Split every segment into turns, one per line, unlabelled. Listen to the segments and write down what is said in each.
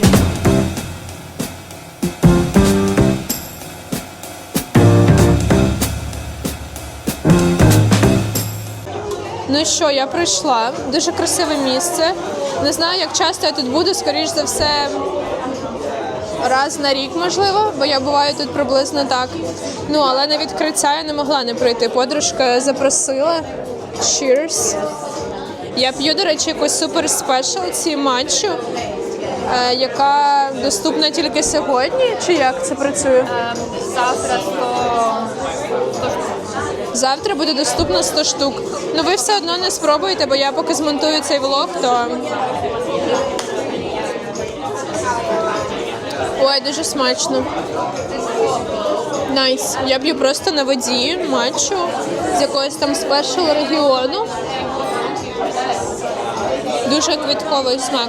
матча.
Ну що, я прийшла. Дуже красиве місце. Не знаю, як часто я тут буду, скоріш за все, раз на рік, можливо, бо я буваю тут приблизно так. Ну, але на відкриття я не могла не прийти. Подружка запросила. Cheers. Я п'ю, до речі, якусь супер спешалці матчу, е, яка доступна тільки сьогодні. Чи як це працює?
Ем, Завтра 100...
Завтра буде доступно 100 штук. Ну ви все одно не спробуєте, бо я поки змонтую цей влог, то. Ой, дуже смачно. Найс. Я п'ю просто на воді матчу з якогось там спешл регіону. Дуже квітковий смак.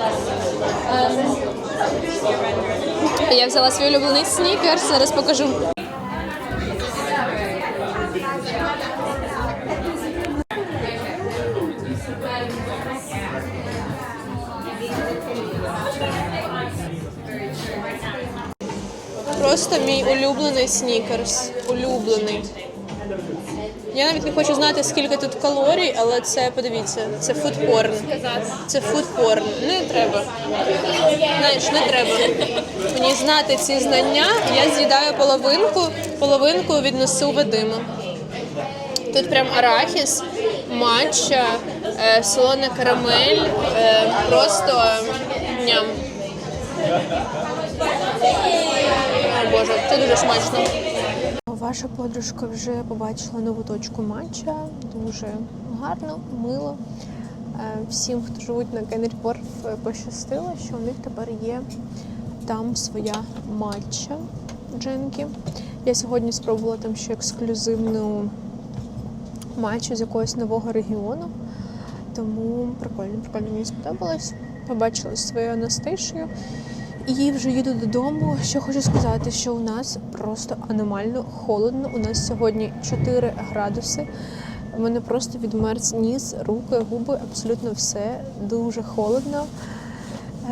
Я взяла свій улюблений снікерс, зараз покажу. Просто мій улюблений снікерс. Улюблений. Я навіть не хочу знати, скільки тут калорій, але це подивіться, це фудпорн. Це фудпорн. Не треба. Знаєш, не треба. Мені знати ці знання. Я з'їдаю половинку, половинку віднесу Вадиму. Тут прям арахіс, матча, е, солона карамель, е, просто ням. О Боже, це дуже смачно. Ваша подружка вже побачила нову точку матча. Дуже гарно, мило. Е, Всім, хто живуть на Кенрі-Порф, пощастило, що у них тепер є там своя матча джинки. Я сьогодні спробувала там ще ексклюзивну матчу з якогось нового регіону. Тому прикольно, прикольно мені сподобалось. Побачила свою Анастишію. І вже їду додому. Що хочу сказати, що у нас просто аномально холодно. У нас сьогодні 4 градуси. У мене просто відмерз ніс, руки, губи, абсолютно все дуже холодно.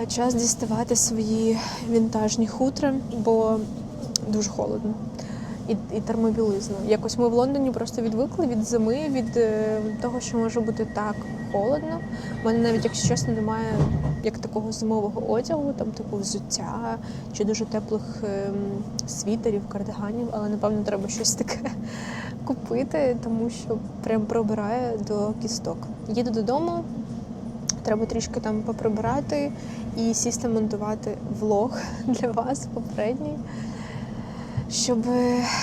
Е, Час діставати свої вінтажні хутри, бо дуже холодно. І, і термобілизну. Якось ми в Лондоні просто відвикли від зими, від е, того, що може бути так холодно. У мене навіть, якщо чесно, немає як такого зимового одягу, там типу взуття чи дуже теплих ем, світерів, кардиганів, але напевно треба щось таке купити, тому що прям пробирає до кісток. Їду додому, треба трішки там поприбирати і сісти монтувати влог для вас попередній щоб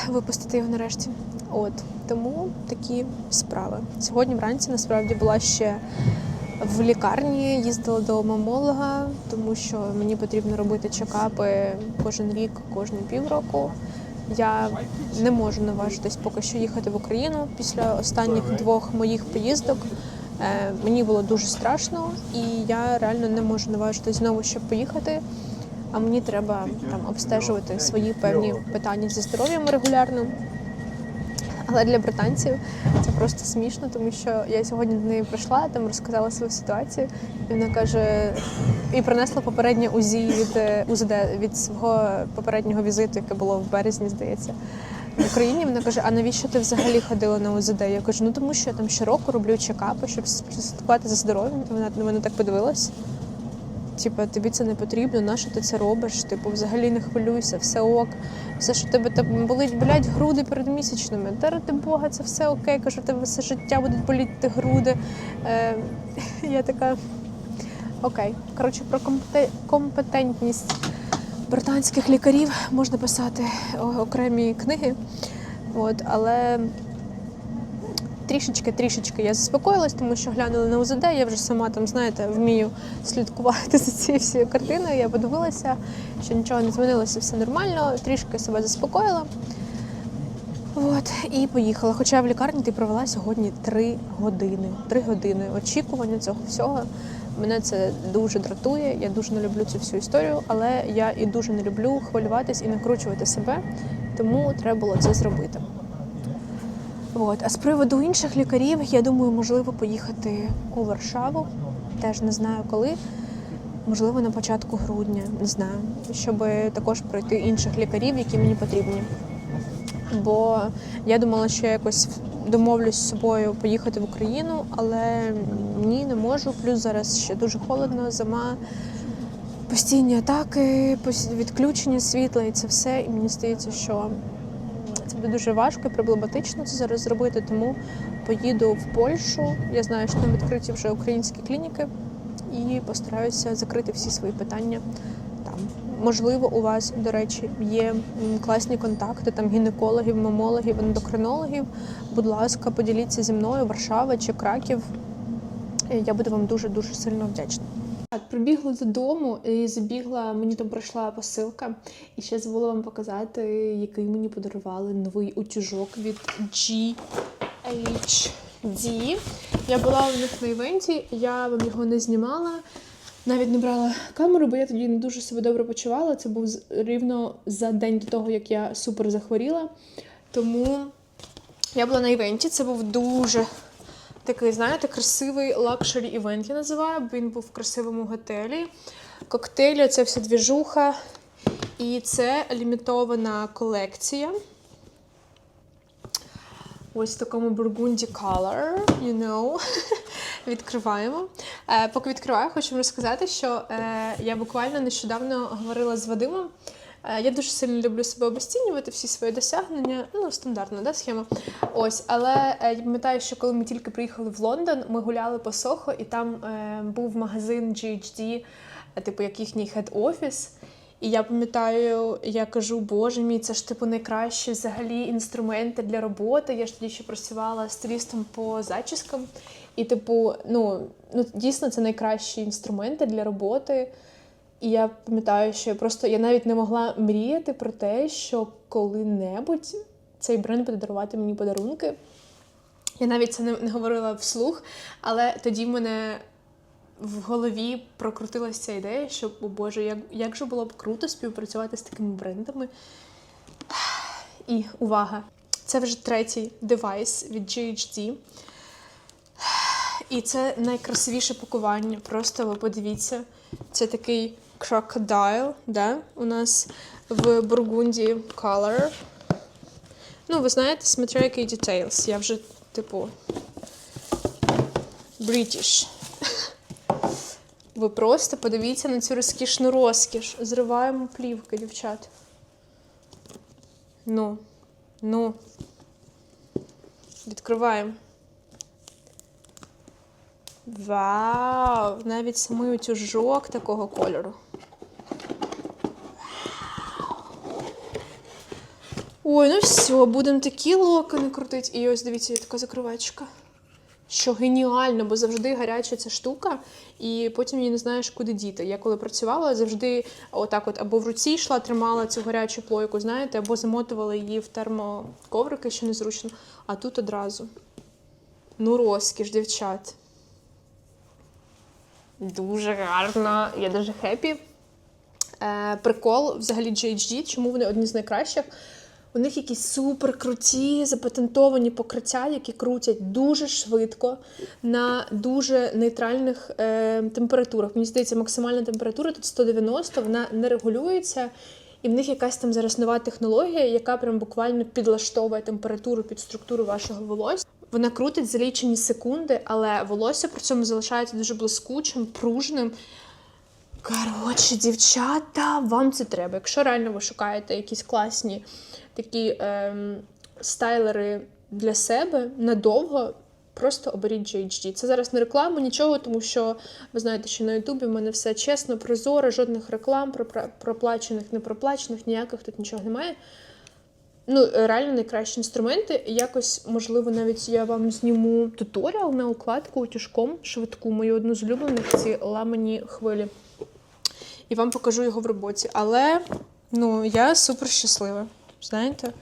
випустити його нарешті. От тому такі справи. Сьогодні вранці насправді була ще в лікарні, їздила до мамолога, тому що мені потрібно робити чекапи кожен рік, кожні півроку. Я не можу наважитись поки що їхати в Україну після останніх двох моїх поїздок. Е, Мені було дуже страшно, і я реально не можу наважитись знову ще поїхати. А мені треба там обстежувати свої певні питання зі здоров'ям регулярно. Але для британців це просто смішно, тому що я сьогодні до неї прийшла, там розказала свою ситуацію, і вона каже, і принесла попереднє УЗІ від е, УЗД від свого попереднього візиту, яке було в березні, здається. В Україні вона каже: а навіщо ти взагалі ходила на УЗД? Я кажу, ну тому що я там щороку роблю чекапи, щоб слідкувати за здоров'ям. І вона на мене так подивилась. Типа, тобі це не потрібно, нащо ти це робиш? Типу, взагалі не хвилюйся, все ок. Все, що тебе там болить, болять груди перед місячними. Та ради Бога, це все окей. Кажу, тебе все життя будуть боліти груди. Е, я така окей. Коротше, про компетентність британських лікарів можна писати окремі книги. От, але трішечки, трішечки я заспокоїлась, тому що глянула на УЗД, я вже сама там, знаєте, вмію слідкувати за цією всією картиною. Я подивилася, що нічого не змінилося, все нормально, трішки себе заспокоїла. От, і поїхала. Хоча в лікарні ти провела сьогодні три години. Три години очікування цього всього. Мене це дуже дратує. Я дуже не люблю цю всю історію, але я і дуже не люблю хвилюватись і накручувати себе, тому треба було це зробити. От. А з приводу інших лікарів, я думаю, можливо поїхати у Варшаву. Теж не знаю коли. можливо, на початку грудня, не знаю, щоб також пройти інших лікарів, які мені потрібні. Бо я думала, що я якось домовлюсь з собою поїхати в Україну, але ні, не можу. Плюс зараз ще дуже холодно, зима, постійні атаки, відключення світла і це все. І мені здається, що буде дуже важко і проблематично це зараз зробити. Тому поїду в Польщу. Я знаю, що там відкриті вже українські клініки, і постараюся закрити всі свої питання там. Можливо, у вас, до речі, є класні контакти там гінекологів, мамологів, ендокринологів. Будь ласка, поділіться зі мною Варшава чи Краків. Я буду вам дуже дуже сильно вдячна. Так, прибігла додому і забігла, мені там прийшла посилка. І ще забула вам показати, який мені подарували новий утюжок від GHD. Я була у них на івенті, я вам його не знімала. Навіть не брала камеру, бо я тоді не дуже себе добре почувала. Це був рівно за день до того, як я супер захворіла. Тому я була на івенті. Це був дуже такий, знаєте, красивий лакшері івент, я називаю. Він був в красивому готелі. Коктейлі, це вся двіжуха. І це лімітована колекція. Ось в такому бургунді color, you know. Відкриваємо. Е, поки відкриваю, хочу вам розказати, що е, я буквально нещодавно говорила з Вадимом. Е, я дуже сильно люблю себе обесцінювати, всі свої досягнення. Ну, стандартна да, схема. Ось, але е, я пам'ятаю, що коли ми тільки приїхали в Лондон, ми гуляли по Сохо, і там е, був магазин GHD, е, типу як їхній хед-офіс. І я пам'ятаю, я кажу, боже мій, це ж типу найкращі взагалі інструменти для роботи. Я ж тоді ще працювала стилістом по зачіскам. І, типу, ну, ну дійсно це найкращі інструменти для роботи. І я пам'ятаю, що я просто я навіть не могла мріяти про те, що коли-небудь цей бренд буде дарувати мені подарунки. Я навіть це не, говорила вслух, але тоді в мене в голові прокрутилася ця ідея, що, о Боже, як, як же було б круто співпрацювати з такими брендами. І увага! Це вже третій девайс від GHD. І це найкрасивіше пакування. Просто ви подивіться. Це такий crocodile, да? у нас в Бургунді color. Ну, ви знаєте, смотря який details. Я вже, типу, British. Ви просто подивіться на цю розкішну розкіш. Зриваємо плівки, дівчат. Ну, ну. Відкриваємо. Вау! Навіть самий утюжок такого кольору. Ой, ну все, будемо такі локони крутити. І ось дивіться, є така закривачка. Що геніально, бо завжди гаряча ця штука, і потім її не знаєш, куди діти. Я коли працювала, завжди отак от або в руці йшла, тримала цю гарячу плойку, знаєте, або замотувала її в термоковрики, що незручно, а тут одразу. Ну, розкіш, дівчат. Дуже гарно. Я дуже хеппі. Е, прикол взагалі GHD, чому вони одні з найкращих. У них якісь супер круті запатентовані покриття, які крутять дуже швидко на дуже нейтральних е, температурах. Мені здається, максимальна температура тут 190, вона не регулюється. І в них якась там зараз нова технологія, яка прям буквально підлаштовує температуру під структуру вашого волосся. Вона крутить за лічені секунди, але волосся при цьому залишається дуже блискучим, пружним. Коротше, дівчата, вам це треба. Якщо реально ви шукаєте якісь класні такі ем, стайлери для себе надовго, просто оберіть GHD. Це зараз не реклама, нічого, тому що ви знаєте, що на Ютубі в мене все чесно, прозоро, жодних реклам, проплачених, не проплачених, ніяких тут нічого немає. Ну, реально найкращі інструменти. Якось, можливо, навіть я вам зніму туторіал на укладку утюжком швидку, мою одну з улюблених ці ламані хвилі. І вам покажу його в роботі. Але ну, я супер щаслива. Знаєте?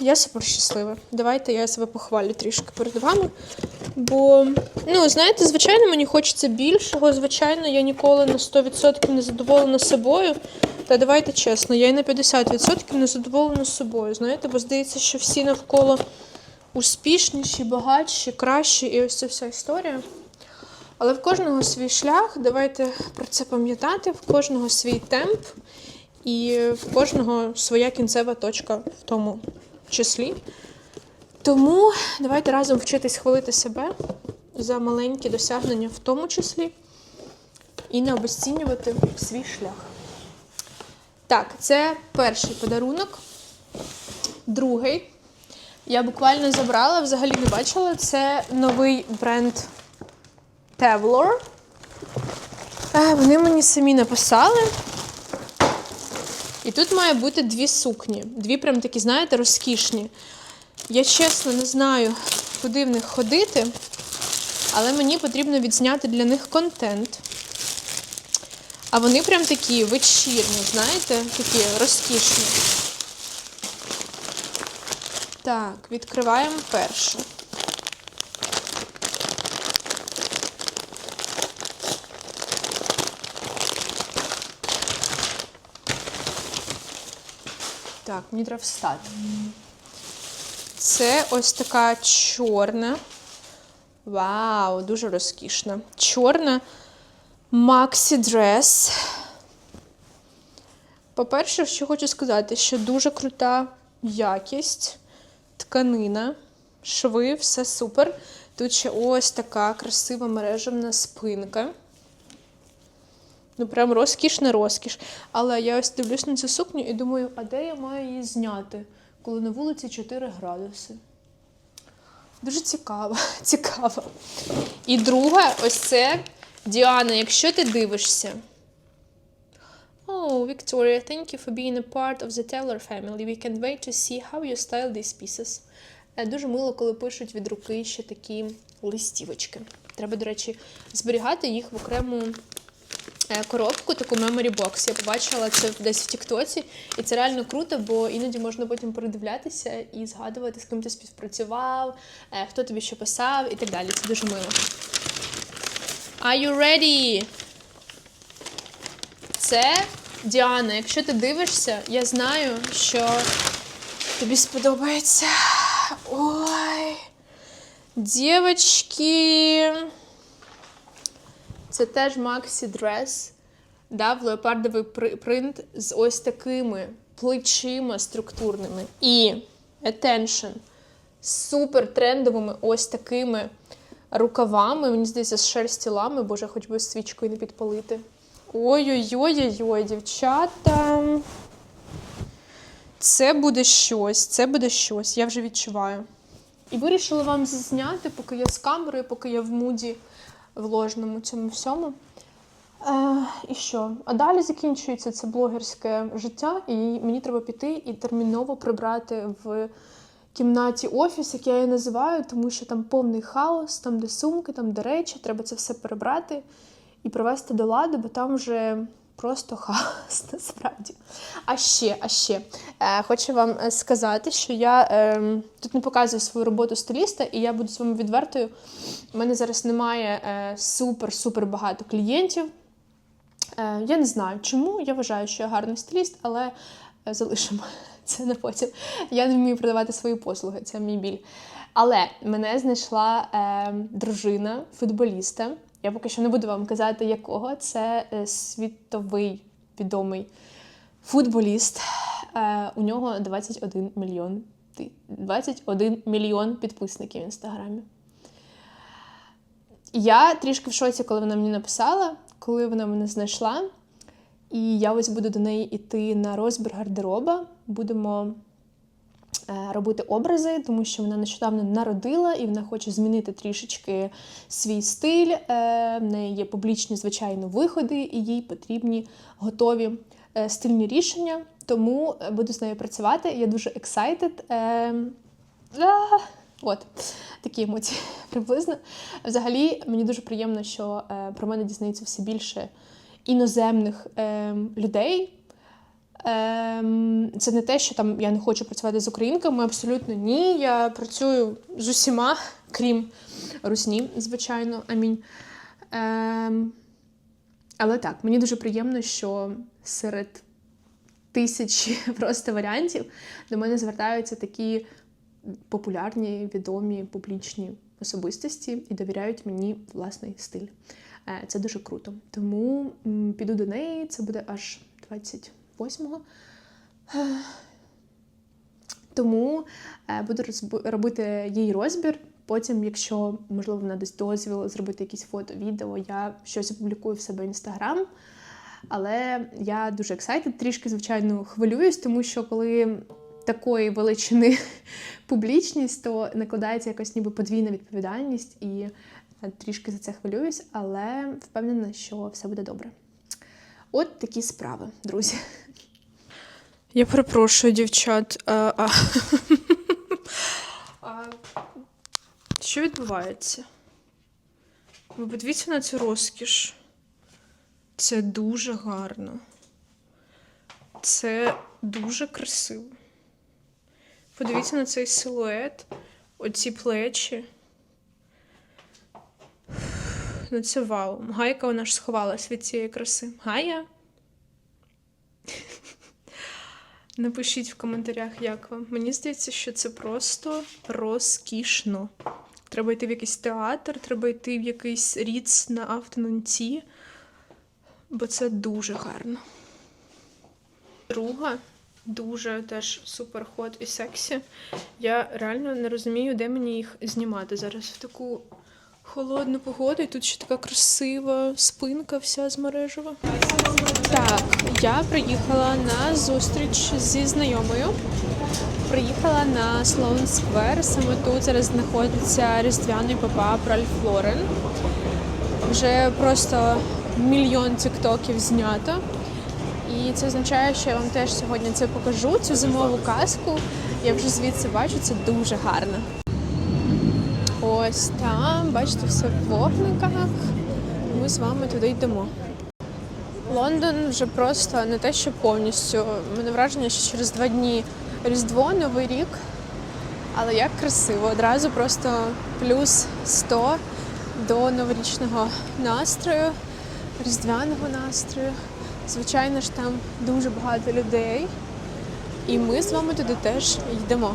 Я супер щаслива. Давайте я себе похвалю трішки перед вами. Бо, ну, знаєте, звичайно, мені хочеться більшого. Звичайно, я ніколи на 100% не задоволена собою. Та давайте чесно, я і на 50% не задоволена собою. Знаєте, бо здається, що всі навколо успішніші, багатші, кращі, і ось ця вся історія. Але в кожного свій шлях, давайте про це пам'ятати, в кожного свій темп і в кожного своя кінцева точка в тому числі. Тому давайте разом вчитись хвалити себе за маленькі досягнення в тому числі і не обесцінювати свій шлях. Так, це перший подарунок. Другий. Я буквально забрала, взагалі не бачила. Це новий бренд Tevlor. Е, Вони мені самі написали. І тут має бути дві сукні. Дві прям такі, знаєте, розкішні. Я чесно не знаю, куди в них ходити, але мені потрібно відзняти для них контент. А вони прям такі вечірні, знаєте, такі розкішні. Так, відкриваємо першу. Так, мені треба встати. Це ось така чорна. Вау, дуже розкішна. Чорна Максі дрес. По-перше, що хочу сказати, що дуже крута якість, тканина, шви, все супер. Тут ще ось така красива мережевна спинка. Ну, прям розкішна розкіш. Але я ось дивлюсь на цю сукню і думаю, а де я маю її зняти, коли на вулиці 4 градуси? Дуже цікаво, цікаво. І друга, ось це Діана, якщо ти дивишся. Oh, Victoria, thank you for being a part of the Taylor family. We can't wait to see how you style these pieces. Е, Дуже мило, коли пишуть від руки ще такі листівочки. Треба, до речі, зберігати їх в окрему коробку, таку memory box. Я побачила це десь в Тіктоці, і це реально круто, бо іноді можна потім передивлятися і згадувати, з ким ти співпрацював, е, хто тобі що писав і так далі. Це дуже мило. Are you ready? Це Діана. Якщо ти дивишся, я знаю, що тобі сподобається. Ой. Дівочки. Це теж Maxi Dress. Да, в леопардовий принт з ось такими плечима структурними. І attention, супер трендовими ось такими рукавами. Мені здається, з шерсті лами, боже, хоч би свічкою не підпалити. Ой-ой-ой-ой, дівчата. Це буде щось, це буде щось, я вже відчуваю. І вирішила вам зазняти, поки я з камерою, поки я в муді в ложному цьому всьому. Е, і що? А далі закінчується це блогерське життя, і мені треба піти і терміново прибрати в кімнаті офіс, як я її називаю, тому що там повний хаос, там де сумки, там де речі, треба це все перебрати і привести до ладу, бо там вже просто хаос насправді. А ще, а ще е, хочу вам е, сказати, що я е, тут не показую свою роботу стиліста, і я буду з вами відвертою. У мене зараз немає супер-супер багато клієнтів. Е, я не знаю, чому. Я вважаю, що я гарний стиліст, але е, залишимо це на потім. Я не вмію продавати свої послуги, це мій біль. Але мене знайшла е, дружина футболіста. Я поки що не буду вам казати, якого. Це е, світовий відомий футболіст. Е, у нього 21 мільйон. 21 мільйон підписників в інстаграмі. Я трішки в шоці, коли вона мені написала, коли вона мене знайшла. І я ось буду до неї йти на розбір гардероба. Будемо робити образи, тому що вона нещодавно народила і вона хоче змінити трішечки свій стиль. Е, В неї є публічні, звичайно, виходи, і їй потрібні готові е, стильні рішення. Тому е, буду з нею працювати. Я дуже excited. Е, От такі емоції приблизно. Взагалі, мені дуже приємно, що е, про мене дізнається все більше іноземних е, людей. Ем, це не те, що там я не хочу працювати з українками, абсолютно ні. Я працюю з усіма, крім русні, звичайно, амінь. Ем, але так, мені дуже приємно, що серед тисячі просто варіантів до мене звертаються такі популярні, відомі, публічні особистості і довіряють мені власний стиль. Е, Це дуже круто. Тому піду до неї. Це буде аж 28-го. Е, Тому е, буду робити їй розбір. Потім, якщо можливо вона дасть дозвіл зробити якісь фото, відео, я щось опублікую в себе в інстаграм. Але я дуже excited, трішки, звичайно, хвилююсь, тому що коли такої величини публічність, то накладається якась ніби подвійна відповідальність, і трішки за це хвилююсь, але впевнена, що все буде добре. От такі справи, друзі. Я перепрошую, дівчат. А, а... а... Що відбувається? Ви подивіться на цю розкіш. Це дуже гарно. Це дуже красиво. Подивіться на цей силует, оці плечі. Ну це вау. Гайка вона ж сховалась від цієї краси. Гая? Напишіть в коментарях, як вам. Мені здається, що це просто розкішно. Треба йти в якийсь театр, треба йти в якийсь ріц на автононці, бо це дуже гарно. Друга дуже теж супер ход і сексі. Я реально не розумію, де мені їх знімати зараз в таку холодну погоду. І тут ще така красива спинка вся з мережева. Так, я приїхала на зустріч зі знайомою. Приїхала на Sloan Square. Саме тут зараз знаходиться різдвяний попап Ральф Лорен. Вже просто мільйон тіктоків знято. І це означає, що я вам теж сьогодні це покажу, цю зимову казку. Я вже звідси бачу, це дуже гарно. Ось там, бачите, все в вогниках. Ми з вами туди йдемо. Лондон вже просто не те, що повністю. Мене враження, що через два дні Різдво, Новий рік. Але як красиво, одразу просто плюс 100 до новорічного настрою, різдвяного настрою. Звичайно ж, там дуже багато людей. І ми з вами туди теж йдемо.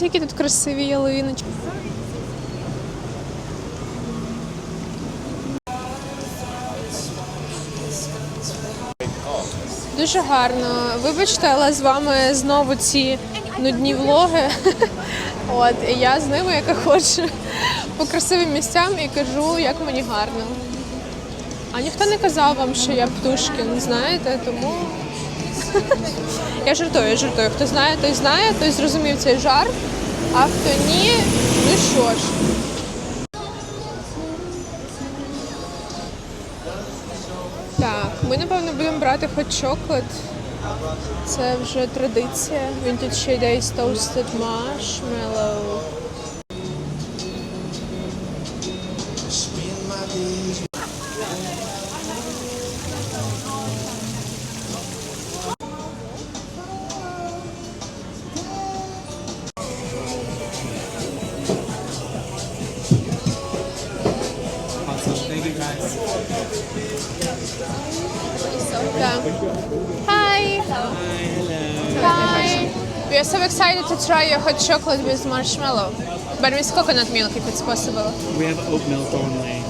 Дивіться, які тут красиві ялиночки. Дуже гарно. Вибачте, але з вами знову ці нудні влоги. От, і я з ними, яка хочу, по красивим місцям і кажу, як мені гарно. А ніхто не казав вам, що я Птушкін, знаєте, тому я жартую, я жартую. Хто знає, той знає, той зрозумів цей жарт, а хто ні, ну що ж. Так, ми напевно будемо брати хоч шоколад. Це вже традиція. Він тут ще йде із toasted marshmallow. We are so excited to try your hot chocolate with marshmallow, but with coconut milk if it's possible.
We have oat milk only.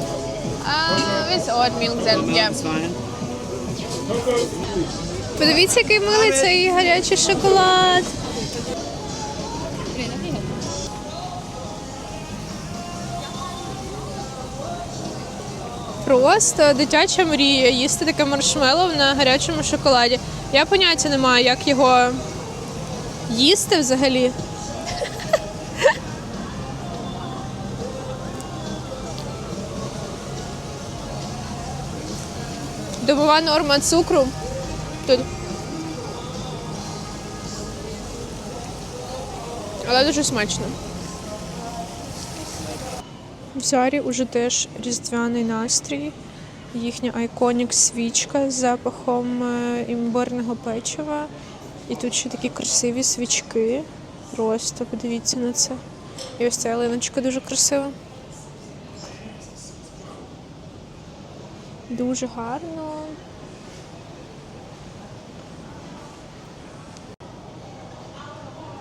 Uh, with oat milk then,
Milk
yeah.
is fine.
Подивіться, який милий цей гарячий шоколад. Просто дитяча мрія їсти таке маршмеллоу на гарячому шоколаді. Я поняття не маю, як його їсти взагалі. Добова норма цукру. Тут. Але дуже смачно. В Зарі уже теж різдвяний настрій. Їхня айконік свічка з запахом е, імбирного печива. І тут ще такі красиві свічки. Просто подивіться на це. І ось ця ялиночка дуже красива. Дуже гарно.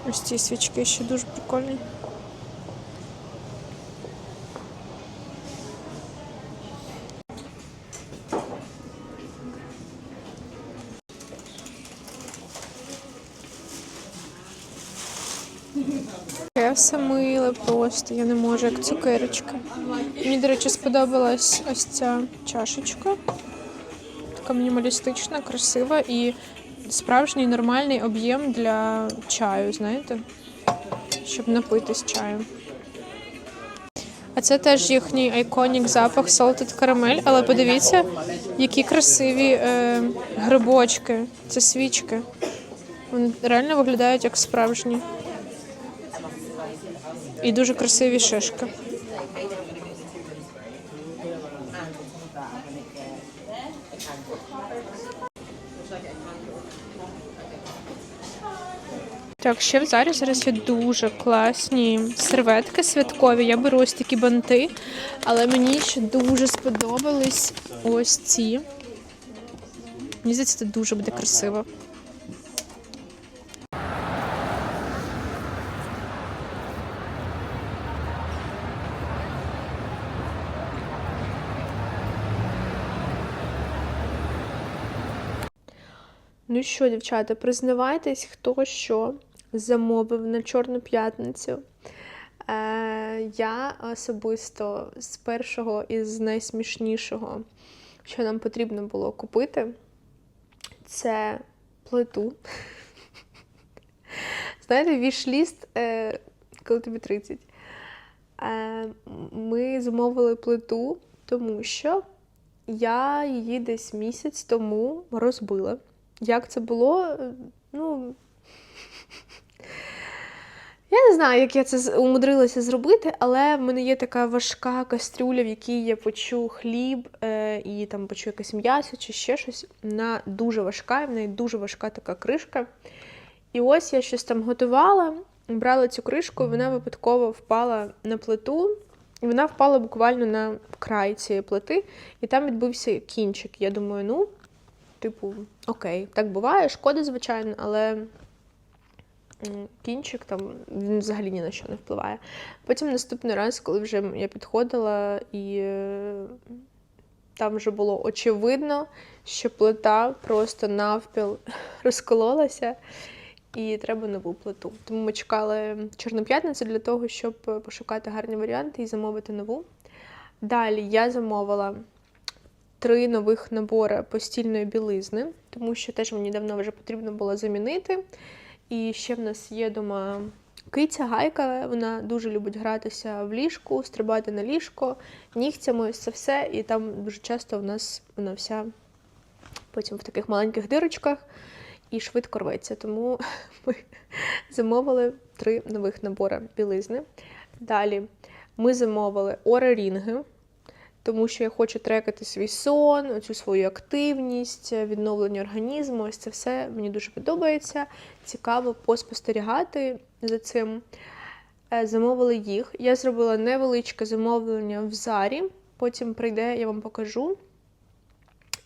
Ось ці свічки ще дуже прикольні. Все миле просто, я не можу, як цукерочка. Мені, до речі, сподобалась ось ця чашечка. Така мінімалістична, красива і справжній нормальний об'єм для чаю, знаєте? Щоб напитись чаю. А це теж їхній айконік запах Salted Caramel, але подивіться, які красиві е, грибочки. Це свічки. Вони реально виглядають як справжні. І дуже красиві шишки. Так, ще в зарі зараз є дуже класні серветки святкові. Я беру ось такі банти, але мені ще дуже сподобались ось ці. Мені здається, це дуже буде красиво. Ну що, дівчата, признавайтесь, хто що замовив на Чорну п'ятницю. Е, я особисто з першого і з найсмішнішого, що нам потрібно було купити, це плиту. Знаєте, вішліст, е, коли тобі 30. Е, ми замовили плиту, тому що я її десь місяць тому розбила. Як це було? Ну. Я не знаю, як я це умудрилася зробити, але в мене є така важка кастрюля, в якій я почу хліб е, і там почу якесь м'ясо чи ще щось. Вона дуже важка, і в неї дуже важка така кришка. І ось я щось там готувала, брала цю кришку, вона випадково впала на плиту. І вона впала буквально на край цієї плити, і там відбився кінчик. Я думаю, ну, типу, окей, так буває, шкода, звичайно, але кінчик там він взагалі ні на що не впливає. Потім наступний раз, коли вже я підходила, і е, там вже було очевидно, що плита просто навпіл розкололася. І треба нову плиту. Тому ми чекали Чорну п'ятницю для того, щоб пошукати гарні варіанти і замовити нову. Далі я замовила три нових набори постільної білизни, тому що теж мені давно вже потрібно було замінити. І ще в нас є дома киця гайка. Вона дуже любить гратися в ліжку, стрибати на ліжко, нігтями, ось це все. І там дуже часто в нас вона вся потім в таких маленьких дирочках і швидко рветься. Тому ми замовили три нових набори білизни. Далі ми замовили орарінги, тому що я хочу трекати свій сон, оцю свою активність, відновлення організму. Ось це все мені дуже подобається. Цікаво поспостерігати за цим. Е, Замовили їх. Я зробила невеличке замовлення в Зарі. Потім прийде, я вам покажу.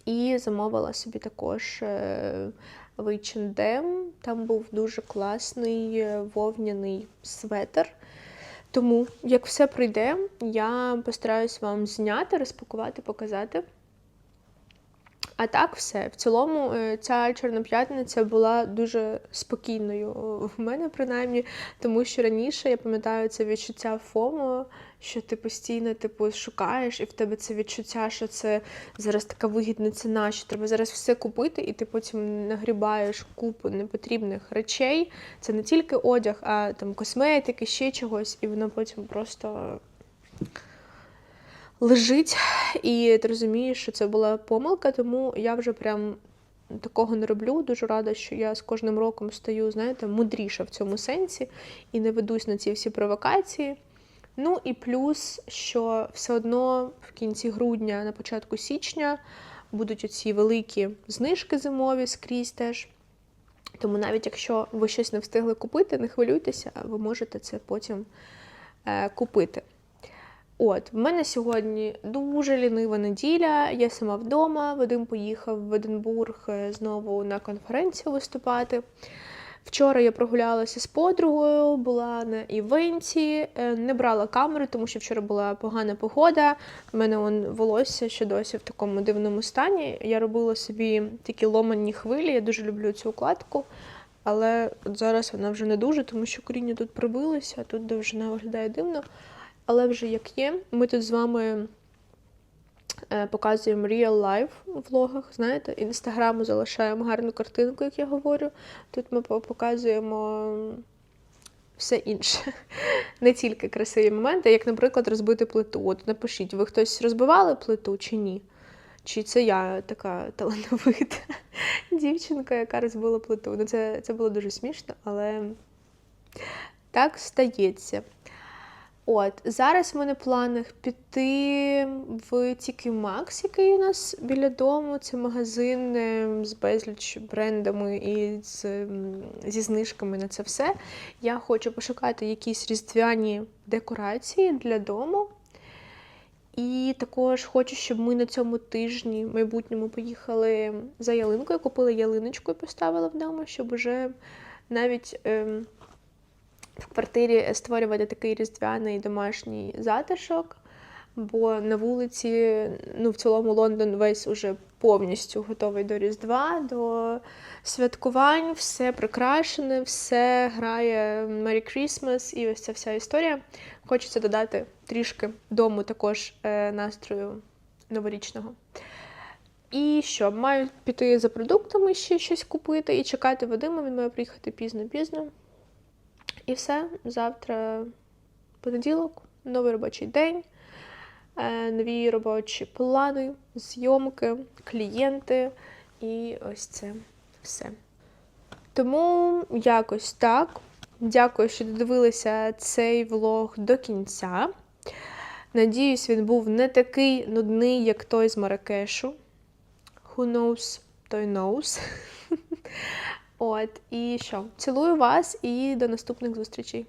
І замовила собі також е, H&M. Там був дуже класний е, вовняний светр. Тому, як все прийде, я постараюсь вам зняти, розпакувати, показати. А так, все. В цілому, е, ця Чорна п'ятниця була дуже спокійною е, в мене, принаймні, тому що раніше я пам'ятаю це відчуття ФОМО, що ти постійно типу, шукаєш, і в тебе це відчуття, що це зараз така вигідна ціна, що треба зараз все купити, і ти потім нагрібаєш купу непотрібних речей. Це не тільки одяг, а там косметики, ще чогось, і воно потім просто лежить, і ти розумієш, що це була помилка, тому я вже прям такого не роблю. Дуже рада, що я з кожним роком стаю, знаєте, мудріша в цьому сенсі і не ведусь на ці всі провокації. Ну і плюс, що все одно в кінці грудня, на початку січня будуть оці великі знижки зимові скрізь теж. Тому навіть якщо ви щось не встигли купити, не хвилюйтеся, ви можете це потім е, купити. От, в мене сьогодні дуже лінива неділя. Я сама вдома. Вадим поїхав в Единбург е, знову на конференцію виступати. Вчора я прогулялася з подругою, була на івенті, е, не брала камеру, тому що вчора була погана погода. У мене он волосся ще досі в такому дивному стані. Я робила собі такі ломані хвилі. Я дуже люблю цю укладку. Але от зараз вона вже не дуже, тому що коріння тут пробилося, а тут довжина виглядає дивно. Але вже як є, ми тут з вами показуємо real life влогах. Знаєте, інстаграму залишаємо гарну картинку, як я говорю. Тут ми показуємо все інше, не тільки красиві моменти, як, наприклад, розбити плиту. От напишіть, ви хтось розбивали плиту чи ні? Чи це я така талановита дівчинка, яка розбила плиту? Ну, це, це було дуже смішно, але так стається. От, зараз в мене в планах піти в TK Maxx, який у нас біля дому. Це магазин е, з безліч брендами і з, зі знижками на це все. Я хочу пошукати якісь різдвяні декорації для дому. І також хочу, щоб ми на цьому тижні в майбутньому поїхали за ялинкою, купили ялиночку і поставили вдома, щоб уже навіть. Ем, в квартирі створювати такий різдвяний домашній затишок, бо на вулиці, ну, в цілому Лондон весь уже повністю готовий до Різдва, до святкувань, все прикрашене, все грає Merry Christmas і ось ця вся історія. Хочеться додати трішки дому також е, настрою новорічного. І що, маю піти за продуктами ще щось купити і чекати Вадима, він має приїхати пізно-пізно. І все. Завтра понеділок, новий робочий день, е, нові робочі плани, зйомки, клієнти і ось це все. Тому якось так. Дякую, що додивилися цей влог до кінця. Надіюсь, він був не такий нудний, як той з Маракешу. Who knows, той knows. От, і що? Цілую вас і до наступних зустрічей.